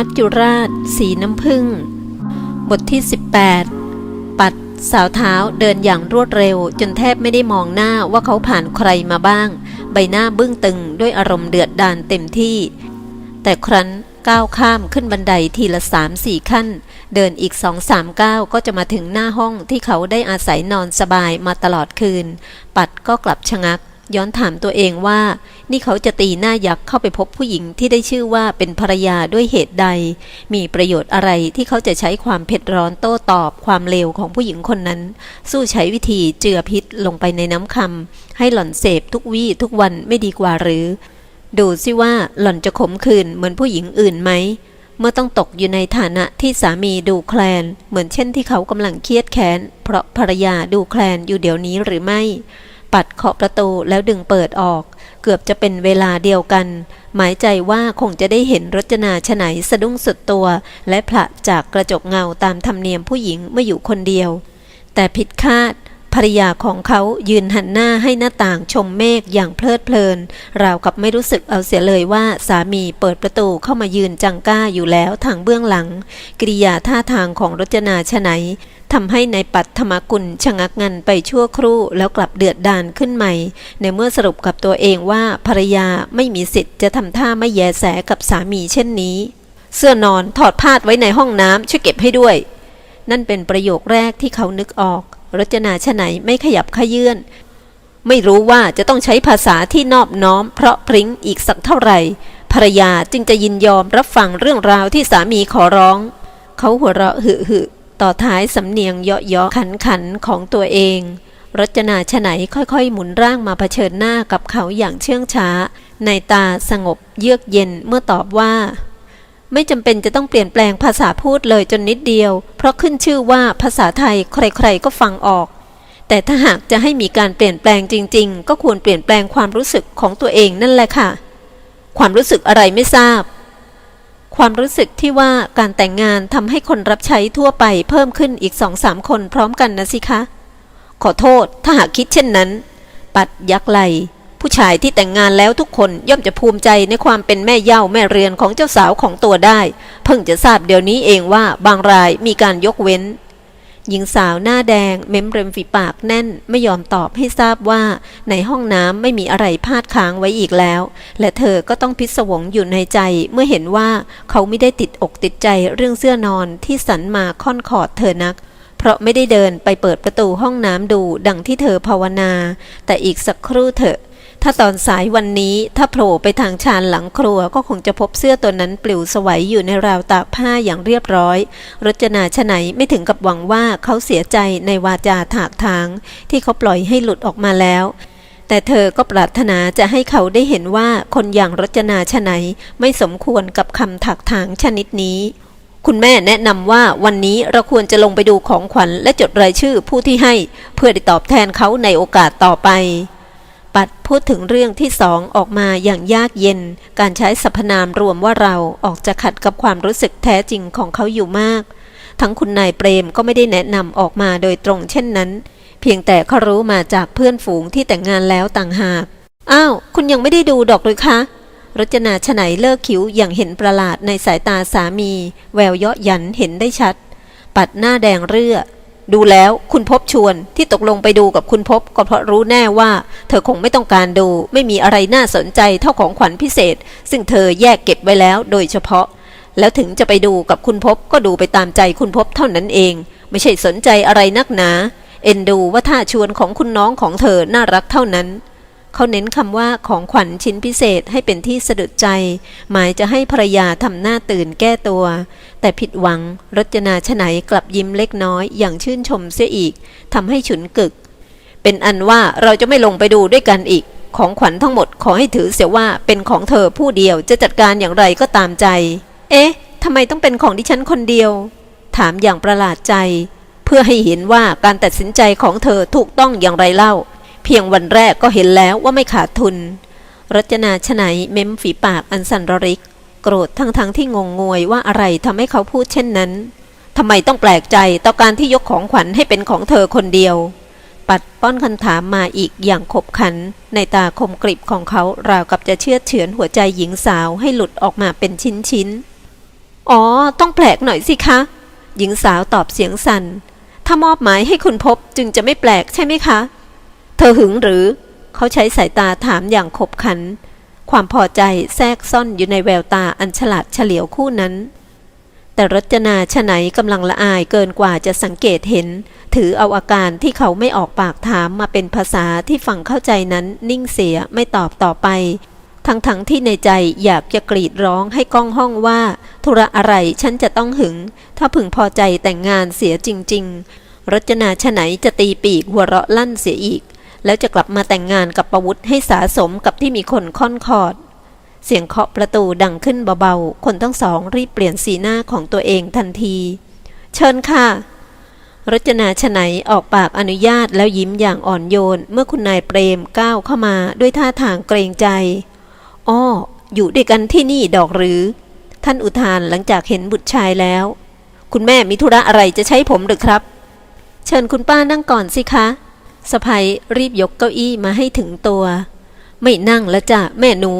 มัจจุราช สีน้ำผึ้งบทที่ 18 ปัดสาวเท้าเดินอย่างรวดเร็ว จนแทบไม่ได้มองหน้าว่าเขาผ่านใครมาบ้าง ใบหน้าบึ้งตึงด้วยอารมณ์เดือดดาลเต็มที่ แต่ครั้นก้าวข้ามขึ้นบันไดทีละสามสี่ขั้น เดินอีกสองสามก้าวก็จะมาถึงหน้าห้องที่เขาได้อาศัยนอนสบายมาตลอดคืน ปัดก็กลับชะงัก ย้อนถามตัวเองว่า นี่เขาจะตีหน้ายักษ์เข้าไปพบผู้หญิงที่ได้ชื่อว่าเป็นภรรยาด้วยเหตุใด มีประโยชน์อะไรที่เขาจะใช้ความเผ็ดร้อนโต้ตอบความเลวของผู้หญิงคนนั้น สู้ใช้วิธีเจือพิษลงไปในน้ำคำให้หล่อนเสพทุกวี่ทุกวันไม่ดีกว่าหรือ ดูสิว่าหล่อนจะขมขื่นเหมือนผู้หญิงอื่นไหมเมื่อต้องตกอยู่ในฐานะที่สามีดูแคลน เหมือนเช่นที่เขากำลังเครียดแค้น เพราะภรรยาดูแคลนอยู่เดี๋ยวนี้หรือไม่ ปัดเคาะประตูแล้วดึงเปิดออก เกือบจะเป็นเวลาเดียวกัน หมายใจว่าคงจะได้เห็นรจนาฉไนสะดุ้งสุดตัว และผละจากกระจกเงาตามธรรมเนียมผู้หญิงเมื่ออยู่คนเดียว แต่ผิดคาด ภรยาของเขายืนหันหน้าให้หน้าต่างชมเมฆอย่างเพลิดเพลิน ราวกับไม่รู้สึกเอาเสียเลยว่าสามีเปิดประตูเข้ามายืนจังก้าอยู่แล้วทางเบื้องหลัง กิริยาท่าทางของรจนาชไหนทำให้ในายปัดธรรมกุลชะงักงันไปชั่วครู่แล้วกลับเดือดดานขึ้นใหม่ ในเมื่อสรุปกับตัวเองว่าภรรยาไม่มีสิทธิ์จะทำท่าไม่แยแสกับสามีเช่นนี้ เสื้อนอนถอดพาดไว้ในห้องน้ำช่วยเก็บให้ด้วย นั่นเป็นประโยคแรกที่เขานึกออก รจนาชไหนไม่ขยับขยื่นไม่รู้ว่าจะต้องใช้ภาษาที่นอบน้อม เพราะพริ้งอีกสักเท่าไหร่ภรรยาจึงจะยินยอมรับฟังเรื่องราวที่สามีขอร้อง เขาหัวเราะหึหึต่อท้ายสำเนียงเยาะเยาะขันขันของตัวเอง รจนาชไหนค่อยๆ หมุนร่างมาเผชิญหน้ากับเขาอย่างเชื่องช้า ในตาสงบเยือกเย็นเมื่อตอบว่า ไม่จำเป็นจะต้องเปลี่ยนแปลงภาษาพูดเลยจนนิดเดียว เพราะขึ้นชื่อว่าภาษาไทยใครๆก็ฟังออก แต่ถ้าหากจะให้มีการเปลี่ยนแปลงจริง ๆ ก็ควรเปลี่ยนแปลงความรู้สึกของตัวเองนั่นแหละค่ะ ความรู้สึกอะไรไม่ทราบ ความรู้สึกที่ว่าการแต่งงานทำให้คนรับใช้ทั่วไปเพิ่มขึ้นอีกสองสามคนพร้อมกันนะสิคะ ขอโทษถ้าหากคิดเช่นนั้น ปัดยักไหล ผู้ชายที่แต่งงานแล้วทุกคนย่อมจะภูมิใจในความเป็นแม่เย่าแม่เรือนของเจ้าสาวของตัวได้ เพิ่งจะทราบเดี๋ยวนี้เองว่าบางรายมีการยกเว้น หญิงสาวหน้าแดง เม้มริมฝีปากแน่น ไม่ยอมตอบให้ทราบว่า ในห้องน้ำไม่มีอะไรพาดค้างไว้อีกแล้ว และเธอก็ต้องพิศวงอยู่ในใจเมื่อเห็นว่าเขาไม่ได้ติดอกติดใจเรื่องเสื้อนอนที่สันมาค่อนขอดเธอนักเพราะไม่ได้เดินไปเปิดประตูห้องน้ำดูดังที่เธอภาวนา แต่อีกสักครู่เถอะ ถ้าตอนสายวันนี้ถ้าโผล่ไปทางชานหลังครัวก็คงจะพบเสื้อตัวนั้นปลิวสวัยอยู่ในราวตากผ้าอย่างเรียบร้อย รจนาชไหนไม่ถึงกับหวังว่าเขาเสียใจในวาจาถากทาง ที่เขาปล่อยให้หลุดออกมาแล้วแต่เธอก็ปรารถนาจะให้เขาได้เห็นว่าคนอย่างรจนาชไหนไม่สมควรกับคำถักทางชนิดนี้ คุณแม่แนะนำว่าวันนี้เราควรจะลงไปดูของขวัญและจดรายชื่อผู้ที่ให้ เพื่อได้ตอบแทนเขาในโอกาสต่อไป ปัดพูดถึงเรื่องที่สองออกมาอย่างยากเย็น การใช้สรรพนามรวมว่าเราออกจะขัดกับความรู้สึกแท้จริงของเขาอยู่มาก ทั้งคุณนายเปรมก็ไม่ได้แนะนำออกมาโดยตรงเช่นนั้น เพียงแต่เขารู้มาจากเพื่อนฝูงที่แต่งงานแล้วต่างหาก อ้าว คุณยังไม่ได้ดูดอกเลยคะรจนาฉไนเลิกคิ้วอย่างเห็นประหลาดในสายตาสามี แววเยาะหยันเห็นได้ชัด ปัดหน้าแดงเรื่อ ดูแล้วคุณพบชวนที่ตกลงไปดูกับคุณพบก็เพราะรู้แน่ว่า เธอคงไม่ต้องการดู ไม่มีอะไรน่าสนใจเท่าของขวัญพิเศษ ซึ่งเธอแยกเก็บไว้แล้วโดยเฉพาะ แล้วถึงจะไปดูกับคุณพบก็ดูไปตามใจคุณพบเท่านั้นเอง ไม่ใช่สนใจอะไรนักหนา เอ็นดูว่าท่าชวนของคุณน้องของเธอน่ารักเท่านั้น เขาเน้นคำว่าของขวัญชิ้นพิเศษให้เป็นที่สะดุดใจ หมายจะให้ภรรยาทำหน้าตื่นแก้ตัว แต่ผิดหวังรจนาชไหนกลับยิ้มเล็กน้อยอย่างชื่นชมเสียอีกทำให้ฉุนกึก เป็นอันว่าเราจะไม่ลงไปดูด้วยกันอีก ของขวัญทั้งหมดขอให้ถือเสียว่าเป็นของเธอผู้เดียวจะจัดการอย่างไรก็ตามใจ เอ๊ะทำไมต้องเป็นของดิฉันคนเดียว ถามอย่างประหลาดใจ เพื่อให้เห็นว่าการตัดสินใจของเธอถูกต้องอย่างไรเล่า พียงวันแรกก็เห็นแล้วว่าไม่ขาดทุน รจนาชไหนเม้มฝีปากอันสันระริก โกรธทั้งๆทที่งงงวยว่าอะไรทำให้เขาพูดเช่นนั้นทำไมต้องแปลกใจต่อการที่ยกของขวัญให้เป็นของเธอคนเดียว ปัดป้อนคำถามมาอีกอย่างขบขัน ในตาคมกริบของเขาราวกับจะเชื่อเฉือนหัวใจหญิงสาวให้หลุดออกมาเป็นชิ้นชิ้นๆอ๋อ ต้องแปลกหน่อยสิคะ หญิงสาวตอบเสียงสัน่น ถ้ามอบหมายให้คุณพบจึงจะไม่แปลกใช่ไหมคะ เธอหึงหรือ เขาใช้สายตาถามอย่างขบขัน ความพอใจแทรกซ่อนอยู่ในแววตาอันฉลาดเฉลียวคู่นั้น แต่รจนาชะไหนกำลังละอายเกินกว่าจะสังเกตเห็น ถือเอาอาการที่เขาไม่ออกปากถามมาเป็นภาษาที่ฟังเข้าใจนั้นนิ่งเสียไม่ตอบต่อไปทั้งๆทที่ในใจอยากจะกรีดร้องให้ก้องห้องว่า ธุระอะไรฉันจะต้องหึง ถ้าพึงพอใจแต่งงานเสียจริง ๆ รจนาชะไหนจะตีปีกหัวเราะลั่นเสียอีก แล้วจะกลับมาแต่งงานกับประวุฒิให้สาสมกับที่มีคนค่อนคอด เสียงเคาะประตูดังขึ้นเบาๆ คนทั้งสองรีบเปลี่ยนสีหน้าของตัวเองทันที เชิญค่ะ รจนาชะไหนออกปากอนุญาตแล้วยิ้มอย่างอ่อนโยน เมื่อคุณนายเปรมก้าวเข้ามาด้วยท่าทางเกรงใจ อ้อ อยู่ด้วยกันที่นี่ดอกหรือ ท่านอุทานหลังจากเห็นบุตรชายแล้ว คุณแม่มีธุระอะไรจะใช้ผมหรือครับ เชิญคุณป้านั่งก่อนสิคะ สะพายรีบยกเก้าอี้มาให้ถึงตัว ไม่นั่งแล้วจ้ะแม่หนู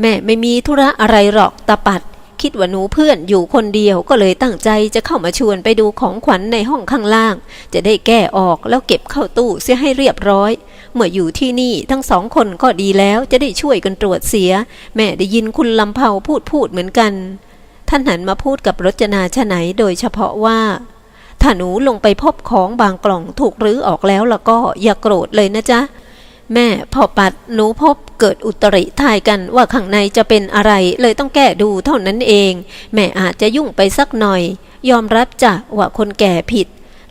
แม่ไม่มีธุระอะไรหรอกตาปัด คิดว่าหนูเพื่อนอยู่คนเดียวก็เลยตั้งใจจะเข้ามาชวนไปดูของขวัญในห้องข้างล่าง จะได้แก้ออกแล้วเก็บเข้าตู้เสียให้เรียบร้อย เมื่ออยู่ที่นี่ทั้งสองคนก็ดีแล้วจะได้ช่วยกันตรวจเสีย แม่ได้ยินคุณลำเผาพูดพูดเหมือนกัน ท่านหันมาพูดกับรจนาชะไหนโดยเฉพาะว่า ถ้าหนูลงไปพบของบางกล่องถูกรื้อออกแล้วแล้วก็อย่าโกรธเลยนะจ๊ะ แม่พอปัดหนูพบเกิดอุตริทายกันว่าข้างในจะเป็นอะไรเลยต้องแก้ดูเท่านั้นเอง แม่อาจจะยุ่งไปสักหน่อย ยอมรับจ้ะว่าคนแก่ผิด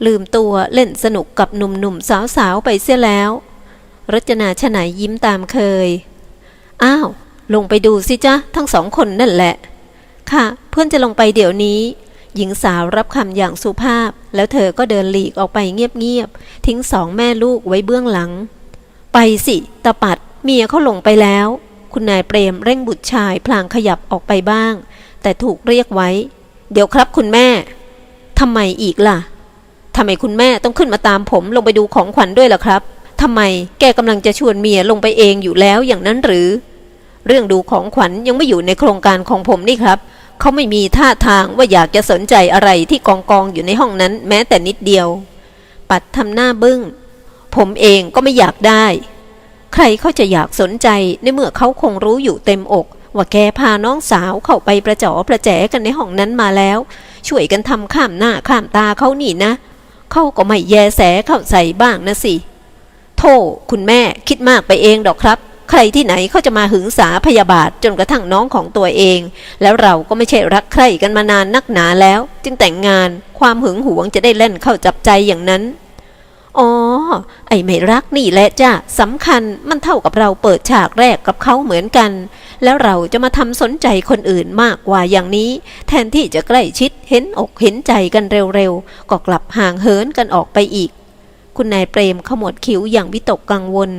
ลืมตัวเล่นสนุกกับหนุ่มๆสาวๆไปเสียแล้วรจนาชะไหนยิ้มตามเคย อ้าว ลงไปดูสิจ๊ะ ทั้งสองคนนั่นแหละ ค่ะ เพื่อนจะลงไปเดี๋ยวนี้ หญิงสาวรับคำอย่างสุภาพ แล้วเธอก็เดินหลีกออกไปเงียบๆ ทิ้งสองแม่ลูกไว้เบื้องหลัง ไปสิตาปัดเมียเขาหลงไปแล้ว คุณนายเปรมเร่งบุตรชายพลางขยับออกไปบ้าง แต่ถูกเรียกไว้ เดี๋ยวครับคุณแม่ทำไมอีกล่ะทำไมคุณแม่ต้องขึ้นมาตามผมลงไปดูของขวัญด้วยล่ะครับทำไมแกกำลังจะชวนเมียลงไปเองอยู่แล้วอย่างนั้นหรือ เรื่องดูของขวัญยังไม่อยู่ในโครงการของผมนี่ครับ เขาไม่มีท่าทางว่าอยากจะสนใจอะไรที่กองกองอยู่ในห้องนั้นแม้แต่นิดเดียว ปัดทำหน้าบึง้ง ผมเองก็ไม่อยากได้ ใครเขาจะอยากสนใจในเมื่อเขาคงรู้อยู่เต็มอก ว่าแกพาน้องสาวเข้าไปประจอประแจกันในห้องนั้นมาแล้ว ช่วยกันทำข้ามหน้าข้ามตาเขานี่นะเขาก็ไม่แยแสเข้าใส่บ้างนะสิโธ่คุณแม่คิดมากไปเองดอกครับ ใครที่ไหนเขาจะมาหึงสาพยาบาทจนกระทั่งน้องของตัวเอง แล้วเราก็ไม่ใช่รักใคร่กันมานานนักหนาแล้ว จึงแต่งงานความหึงหวงจะได้เล่นเข้าจับใจอย่างนั้นอ๋อ ไอ้ไม่รักนี่แหละจ้ะสำคัญมันเท่ากับเราเปิดฉากแรกกับเขาเหมือนกัน แล้วเราจะมาทำสนใจคนอื่นมากกว่าอย่างนี้ แทนที่จะใกล้ชิดเห็นอกเห็นใจกันเร็วๆ ก็กลับห่างเหินกันออกไปอีก คุณนายเปรมขมวดคิ้วอย่างวิตกกังวล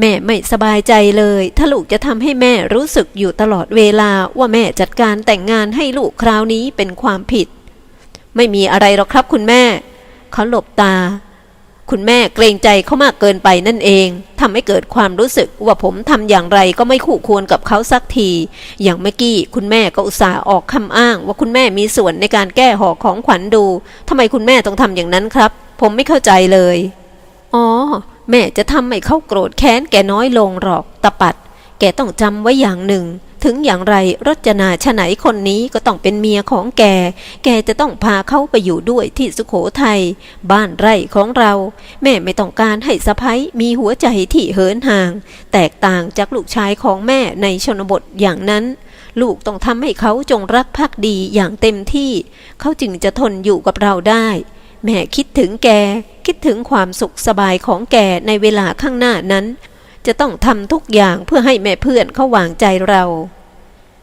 แม่ไม่สบายใจเลย ถ้าลูกจะทำให้แม่รู้สึกอยู่ตลอดเวลาว่าแม่จัดการแต่งงานให้ลูกคราวนี้เป็นความผิด ไม่มีอะไรหรอกครับคุณแม่ เขาหลบตา คุณแม่เกรงใจเขามากเกินไปนั่นเองทำให้เกิดความรู้สึกว่าผมทำอย่างไรก็ไม่คู่ควรกับเขาสักที อย่างเมื่อกี้คุณแม่ก็อุตส่าห์ออกคำอ้าง ว่าคุณแม่มีส่วนในการแก้ห่อของขวัญดูทำไมคุณแม่ต้องทำอย่างนั้นครับ ผมไม่เข้าใจเลย อ๋อ แม่จะทำให้เขาโกรธแค้นแกน้อยลงหรอกตะปัด แกต้องจำไว้อย่างหนึ่ง ถึงอย่างไรรจนาชะไหนคนนี้ก็ต้องเป็นเมียของแก แกจะต้องพาเขาไปอยู่ด้วยที่สุโขทัยบ้านไร่ของเรา แม่ไม่ต้องการให้สะพ้ยมีหัวใจที่เหินห่าง แตกต่างจากลูกชายของแม่ในชนบทอย่างนั้นลูกต้องทำให้เขาจงรักภักดีอย่างเต็มที่ เขาจึงจะทนอยู่กับเราได้ แม่คิดถึงแก คิดถึงความสุขสบายของแกในเวลาข้างหน้านั้น จะต้องทำทุกอย่างเพื่อให้แม่เพื่อนเขาวางใจเรา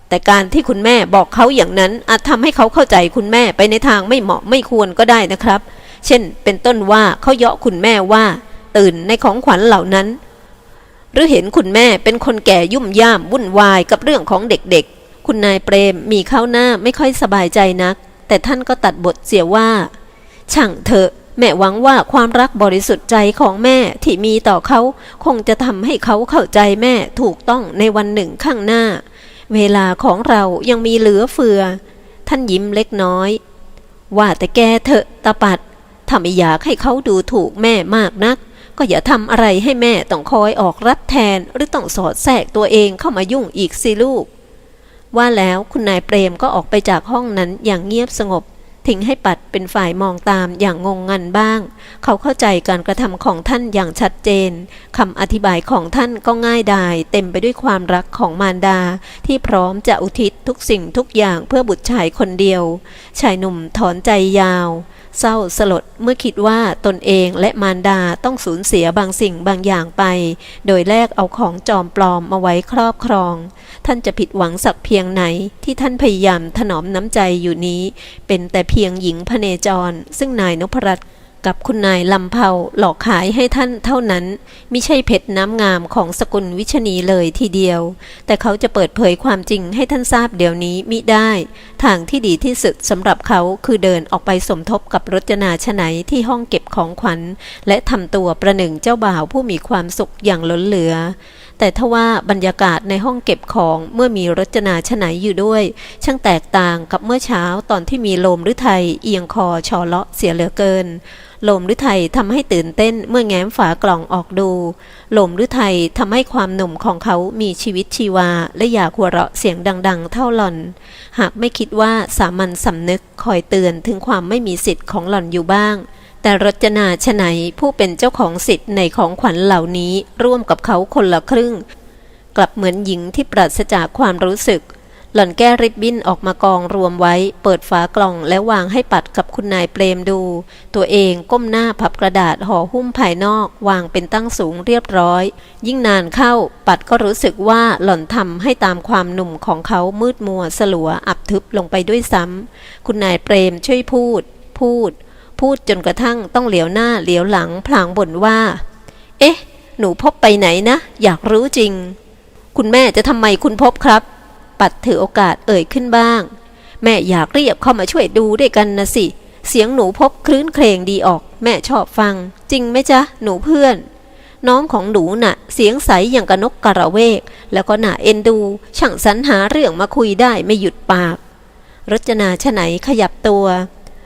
แต่การที่คุณแม่บอกเขาอย่างนั้น อาจทำให้เขาเข้าใจคุณแม่ไปในทางไม่เหมาะไม่ควรก็ได้นะครับ เช่น เป็นต้นว่าเขาเยาะคุณแม่ว่า ตื่นในของขวัญเหล่านั้น หรือเห็นคุณแม่เป็นคนแก่ยุ่มย่ามวุ่นวายกับเรื่องของเด็กๆ คุณนายเปรมมีเข้าหน้าไม่ค่อยสบายใจนัก แต่ท่านก็ตัดบทเสียว่า ช่างเถอะ แม่หวังว่าความรักบริสุทธิ์ใจของแม่ที่มีต่อเขา คงจะทำให้เขาเข้าใจแม่ถูกต้องในวันหนึ่งข้างหน้า เวลาของเรายังมีเหลือเฟือ ท่านยิ้มเล็กน้อย ว่าแต่แกเถอะตาปัดถ้าไม่อยากให้เขาดูถูกแม่มากนัก ก็อย่าทำอะไรให้แม่ต้องคอยออกรับแทนหรือต้องสอดแทรกตัวเองเข้ามายุ่งอีกสิลูกว่าแล้วคุณนายเปรมก็ออกไปจากห้องนั้นอย่างเงียบสงบ ทิ้งให้ปัดเป็นฝ่ายมองตามอย่างงงงันบ้าง เขาเข้าใจการกระทำของท่านอย่างชัดเจนคำอธิบายของท่านก็ง่ายดาย เต็มไปด้วยความรักของมารดา ที่พร้อมจะอุทิศทุกสิ่งทุกอย่างเพื่อบุตรชายคนเดียว ชายหนุ่มถอนใจยาว เศร้าสลดเมื่อคิดว่าตนเองและมารดาต้องสูญเสียบางสิ่งบางอย่างไป โดยแลกเอาของจอมปลอมมาไว้ครอบครอง ท่านจะผิดหวังสักเพียงไหนที่ท่านพยายามถนอมน้ำใจอยู่นี้ เป็นแต่เพียงหญิงพเนจร ซึ่งนายนพรัตน์ กับคุณนายลำเผาหลอกขายให้ท่านเท่านั้นมิใช่เพชรน้ำงามของสกุลวิชนีเลยทีเดียว แต่เขาจะเปิดเผยความจริงให้ท่านทราบเดี๋ยวนี้มิได้ ทางที่ดีที่สุดสำหรับเขาคือเดินออกไปสมทบกับรจนาชไหนที่ห้องเก็บของขวัญ และทำตัวประหนึ่งเจ้าบ่าวผู้มีความสุขอย่างล้นเหลือแต่ทว่าบรรยากาศในห้องเก็บของเมื่อมีรจนาชไนยอยู่ด้วย ช่างแตกต่างกับเมื่อเช้าตอนที่มีลมฤทัยเอียงคอชอเลาะเสียเหลือเกินลมฤทัยทำให้ตื่นเต้นเมื่อแง้มฝากล่องออกดู ลมฤทัยทำให้ความหนุ่มของเขามีชีวิตชีวา และอยากหัวเราะเสียงดัง ๆ เท่าหล่อน หากไม่คิดว่าสามัญสำนึกคอยเตือนถึงความไม่มีสิทธิ์ของหล่อนอยู่บ้าง แต่รจนาชไหนผู้เป็นเจ้าของสิทธิ์ในของขวัญเหล่านี้ร่วมกับเขาคนละครึ่ง กลับเหมือนหญิงที่ปราศจากความรู้สึก หล่อนแก้ริบบิ้นออกมากองรวมไว้ เปิดฝากล่องแล้ววางให้ปัดกับคุณนายเปรมดู ตัวเองก้มหน้าพับกระดาษห่อหุ้มภายนอก วางเป็นตั้งสูงเรียบร้อย ยิ่งนานเข้า ปัดก็รู้สึกว่าหล่อนทำให้ตามความหนุ่มของเขามืดมัวสลัวอับทึบลงไปด้วยซ้ำคุณนายเปรมช่วยพูด พูด พูดจนกระทั่งต้องเหลียวหน้าเหลียวหลังพลางบ่นว่า เอ๊ะ หนูพบไปไหนนะ อยากรู้จริง คุณแม่จะทำไมคุณพบครับ ปัดถือโอกาสเอ่ยขึ้นบ้าง แม่อยากเรียกเข้ามาช่วยดูด้วยกันนะสิ เสียงหนูพบคลื่นเครงดีออก แม่ชอบฟัง จริงไหมจ๊ะ หนูเพื่อน น้องของหนูน่ะ เสียงใสอย่างกระนกกระเวก แล้วก็หน่าเอ็นดู ช่างสรรหาเรื่องมาคุยได้ไม่หยุดปากรจนาชไหนขยับตัว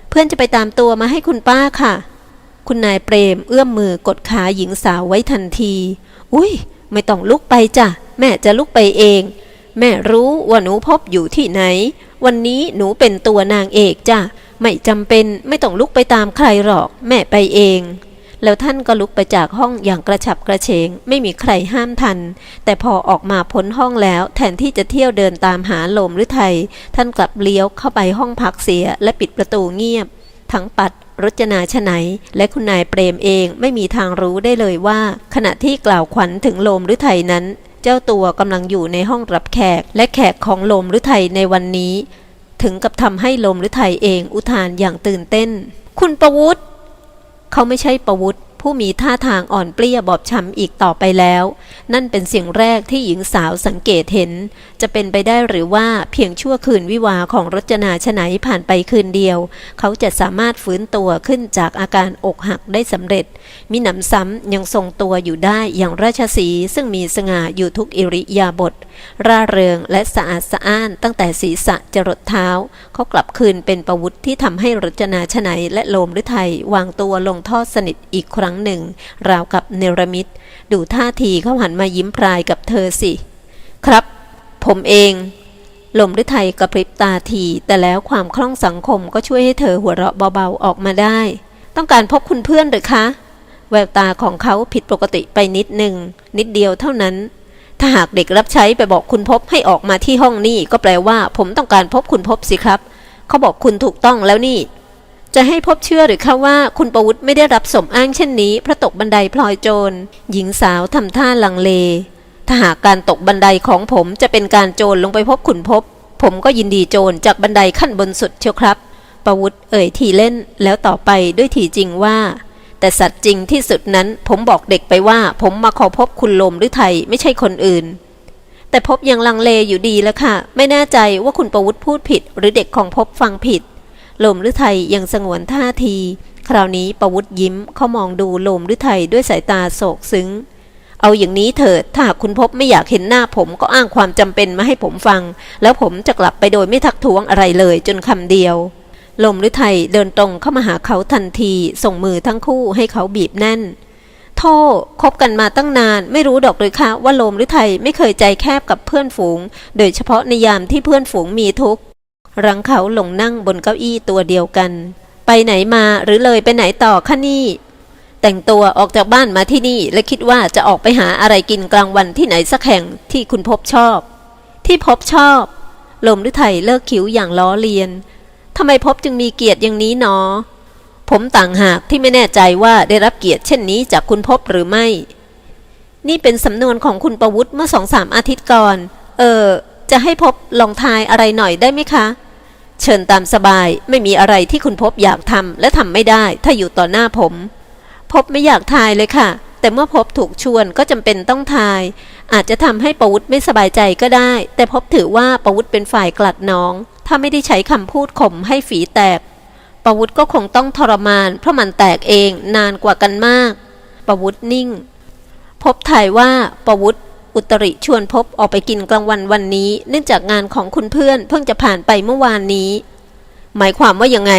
เพื่อนจะไปตามตัวมาให้คุณป้าค่ะ คุณนายเปรมเอื้อมมือกดขาหญิงสาวไว้ทันที อุ้ยไม่ต้องลุกไปจ้ะ แม่จะลุกไปเอง แม่รู้ว่าหนูพบอยู่ที่ไหน วันนี้หนูเป็นตัวนางเอกจ้ะ ไม่จำเป็นไม่ต้องลุกไปตามใครหรอก แม่ไปเอง แล้วท่านก็ลุกไปจากห้องอย่างกระฉับกระเฉง ไม่มีใครห้ามทัน แต่พอออกมาพ้นห้องแล้ว แทนที่จะเที่ยวเดินตามหาลมหรือไทย ท่านกลับเลี้ยวเข้าไปห้องพักเสียและปิดประตูเงียบ ทั้งปัดรจนาชไหน และคุณนายเปรมเองไม่มีทางรู้ได้เลยว่า ขณะที่กล่าวขวัญถึงลมหรือไทยนั้น เจ้าตัวกำลังอยู่ในห้องรับแขก และแขกของลมหรือไทยในวันนี้ ถึงกับทำให้ลมหรือไทยเองอุทานอย่างตื่นเต้น คุณประวุฒิ เขาไม่ใช่ประวุฒิ ผู้มีท่าทางอ่อนเปลี้ยบอบช้ำอีกต่อไปแล้ว นั่นเป็นเสิ่งแรกที่หญิงสาวสังเกตเห็น จะเป็นไปได้หรือว่าเพียงชั่วคืนวิวาของรจนาชไนยผ่านไปคืนเดียว เขาจะสามารถฟื้นตัวขึ้นจากอาการอกหักได้สำเร็จ มิหนำซ้ำยังทรงตัวอยู่ได้อย่างราชสีซึ่งมีสง่าอยู่ทุกอิริยาบถร่าเริงและสะอาดสะอ้านตั้งแต่ศีรษะจรดเท้า เขากลับคืนเป็นประวุธที่ทำให้รจนาชไนยและโลมฤทัยวางตัวลงทอดสนิทอีกครั้งหนึ่ง ราวกับเนรมิต ดูท่าทีเขาหันมายิ้มพรายกับเธอสิ ครับ ผมเองลมฤทัยกระพริบตาที แต่แล้วความคล่องสังคมก็ช่วยให้เธอหัวเราะเบาๆออกมาได้ ต้องการพบคุณเพื่อนหรือคะ แววตาของเขาผิดปกติไปนิดหนึ่ง นิดเดียวเท่านั้น ถ้าหากเด็กรับใช้ไปบอกคุณพบให้ออกมาที่ห้องนี่ก็แปลว่า ผมต้องการพบคุณพบสิครับ เขาบอกคุณถูกต้องแล้วนี่ จะให้พบเชื่อหรือคะว่าคุณประวุฒิไม่ได้รับสมอ้างเช่นนี้เพราะตกบันไดพลอยโจร หญิงสาวทำท่าลังเล ถ้าหากการตกบันไดของผมจะเป็นการโจรลงไปพบขุนพบ ผมก็ยินดีโจรจากบันไดขั้นบนสุดเชียวครับ ประวุฒิเอ่ยทีเล่นแล้วต่อไปด้วยทีจริงว่า แต่สัตว์จริงที่สุดนั้นผมบอกเด็กไปว่า ผมมาขอพบคุณลมหรือไทยไม่ใช่คนอื่น แต่พบยังลังเลอยู่ดีแล้วค่ะ ไม่แน่ใจว่าคุณประวุฒิพูดผิด หรือเด็กของพบฟังผิด โลมหรือไทยยังสงวนท่าที คราวนี้ประวุฒยิ้มเขามองดูโลมหรือไทยด้วยสายตาโศกซึ้ง เอาอย่างนี้เถิดถ้าคุณพบไม่อยากเห็นหน้าผมก็อ้างความจำเป็นมาให้ผมฟัง แล้วผมจะกลับไปโดยไม่ทักท้วงอะไรเลยจนคำเดียว ลมฤทัยเดินตรงเข้ามาหาเขาทันที ส่งมือทั้งคู่ให้เขาบีบแน่นโทษคบกันมาตั้งนาน ไม่รู้ดอกเลยคะว่าโลมฤทัยไม่เคยใจแคบกับเพื่อนฝูง โดยเฉพาะในยามที่เพื่อนฝูงมีทุกข์ รังเขาหลงนั่งบนเก้าอี้ตัวเดียวกัน ไปไหนมาหรือเลยไปไหนต่อคะนี่ แต่งตัวออกจากบ้านมาที่นี่และคิดว่าจะออกไปหาอะไรกินกลางวันที่ไหนสักแห่งที่คุณพบชอบ ที่พบชอบ ลมฤทัยเลิกคิ้วอย่างล้อเลียนทำไมพบจึงมีเกียรติอย่างนี้หนอ ผมต่างหากที่ไม่แน่ใจว่าได้รับเกียรติเช่นนี้จากคุณพบหรือไม่ นี่เป็นสำนวนของคุณประวุฒิเมื่อสองสามอาทิตย์ก่อน เออ จะให้พบลองทายอะไรหน่อยได้ไหมคะ เชิญตามสบายไม่มีอะไรที่คุณพบอยากทำและทำไม่ได้ถ้าอยู่ต่อหน้าผม พบไม่อยากทายเลยค่ะ แต่เมื่อพบถูกชวนก็จำเป็นต้องทาย อาจจะทำให้ประวุฒิไม่สบายใจก็ได้ แต่พบถือว่าประวุฒิเป็นฝ่ายกลัดน้อง ถ้าไม่ได้ใช้คำพูดข่มให้ฝีแตกประวุฒิก็คงต้องทรมาน เพราะมันแตกเองนานกว่ากันมากประวุฒินิ่ง พบถ่ายว่าประวุฒิ อุตริชวนพบออกไปกินกลางวันวันนี้ เนื่องจากงานของคุณเพื่อนเพิ่งจะผ่านไปเมื่อวานนี้ หมายความว่ายังไง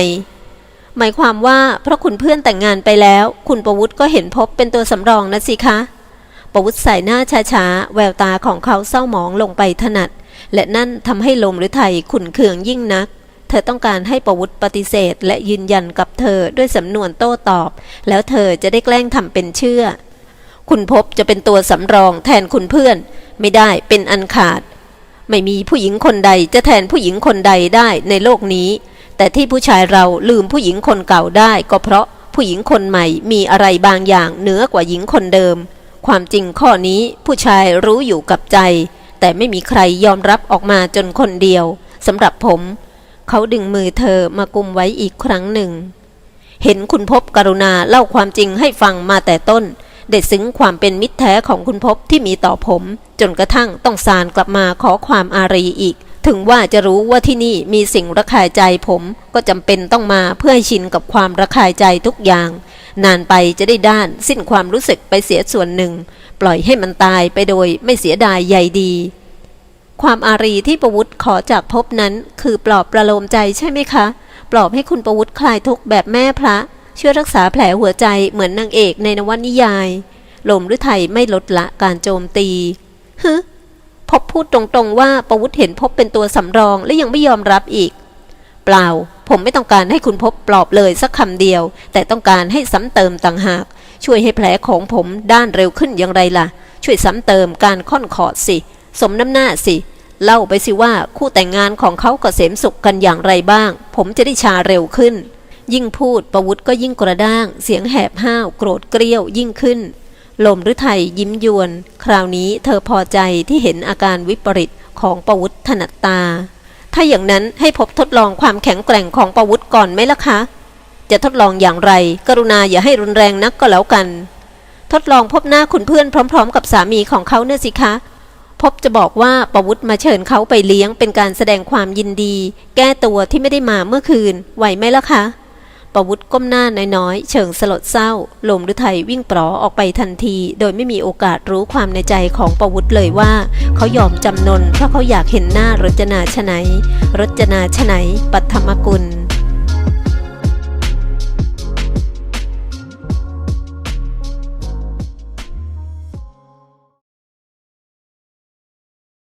หมายความว่าเพราะคุณเพื่อนแต่งงานไปแล้ว คุณประวุฒิก็เห็นพบเป็นตัวสำรองนะสิคะประวุฒิสายหน้าช้าๆ แววตาของเขาเศร้าหมองลงไปถนัด และนั่นทำให้ลมหรือไทยขุนเคืองยิ่งนัก เธอต้องการให้ประวุฒิปฏิเสธ และยืนยันกับเธอด้วยสำนวนโต้ตอบ แล้วเธอจะได้แกล้งทำเป็นเชื่อ คุณพบจะเป็นตัวสำรองแทนคุณเพื่อน ไม่ได้เป็นอันขาด ไม่มีผู้หญิงคนใดจะแทนผู้หญิงคนใดได้ในโลกนี้ แต่ที่ผู้ชายเราลืมผู้หญิงคนเก่าได้ก็เพราะผู้หญิงคนใหม่มีอะไรบางอย่างเหนือกว่าหญิงคนเดิม ความจริงข้อนี้ผู้ชายรู้อยู่กับใจ แต่ไม่มีใครยอมรับออกมาจนคนเดียวสำหรับผม เขาดึงมือเธอมากุมไว้อีกครั้งหนึ่ง เห็นคุณพบกรุณาเล่าความจริงให้ฟังมาแต่ต้น ได้ซึ้งความเป็นมิตรแท้ของคุณพบที่มีต่อผม จนกระทั่งต้องสารกลับมาขอความอารีอีก ถึงว่าจะรู้ว่าที่นี่มีสิ่งระคายใจผมก็จำเป็นต้องมาเพื่อให้ชินกับความระคายใจทุกอย่าง นานไปจะได้ด้านสิ้นความรู้สึกไปเสียส่วนหนึ่ง ปล่อยให้มันตายไปโดยไม่เสียดายใยดี ความอารีที่ประวุฒิขอจากพบนั้น คือปลอบประโลมใจใช่ไหมคะ ปลอบให้คุณประวุฒิคลายทุกข์แบบแม่พระ ช่วยรักษาแผลหัวใจเหมือนนางเอกในนวนิยาย ลมหรือไทยไม่ลดละการโจมตีฮึพบพูดตรงๆว่าประวุฒิเห็นพบเป็นตัวสำรองและยังไม่ยอมรับอีก เปล่า ผมไม่ต้องการให้คุณพบปลอบเลยสักคำเดียว แต่ต้องการให้ซ้ำเติมต่างหาก ช่วยให้แผลของผมด้านเร็วขึ้นอย่างไรล่ะ ช่วยซ้ำเติมการค่อนขอดสิ สมน้ำหน้าสิ เล่าไปสิว่าคู่แต่งงานของเขากเกษมสุขกันอย่างไรบ้าง ผมจะได้ชาเร็วขึ้น ยิ่งพูดประวุฒิก็ยิ่งกระด้าง เสียงแหบห้าวโกรธเกรี้ยวยิ่งขึ้น ลมฤทัยยิ้มยวน คราวนี้เธอพอใจที่เห็นอาการวิปริตของประวุฒิถนัดตา ถ้าอย่างนั้นให้พบทดลองความแข็งแกร่งของประวุฒิก่อนไหมล่ะคะ จะทดลองอย่างไร กรุณาอย่าให้รุนแรงนักก็แล้วกัน ทดลองพบหน้าคุณเพื่อนพร้อม ๆ กับสามีของเขาเน่ะสิคะพบจะบอกว่าประวุฒิมาเชิญเขาไปเลี้ยงเป็นการแสดงความยินดี แก้ตัวที่ไม่ได้มาเมื่อคืน ไหวไหมล่ะคะ ประวุฒิก้มหน้าน้อยๆ เชิงสลดเศร้า ลมฤทัยวิ่งปลอออกไปทันที โดยไม่มีโอกาสรู้ความในใจของประวุฒิเลยว่า เขายอมจำนนเพราะเขาอยากเห็นหน้ารจนาชไนยรจนาชไนยปัทมกุล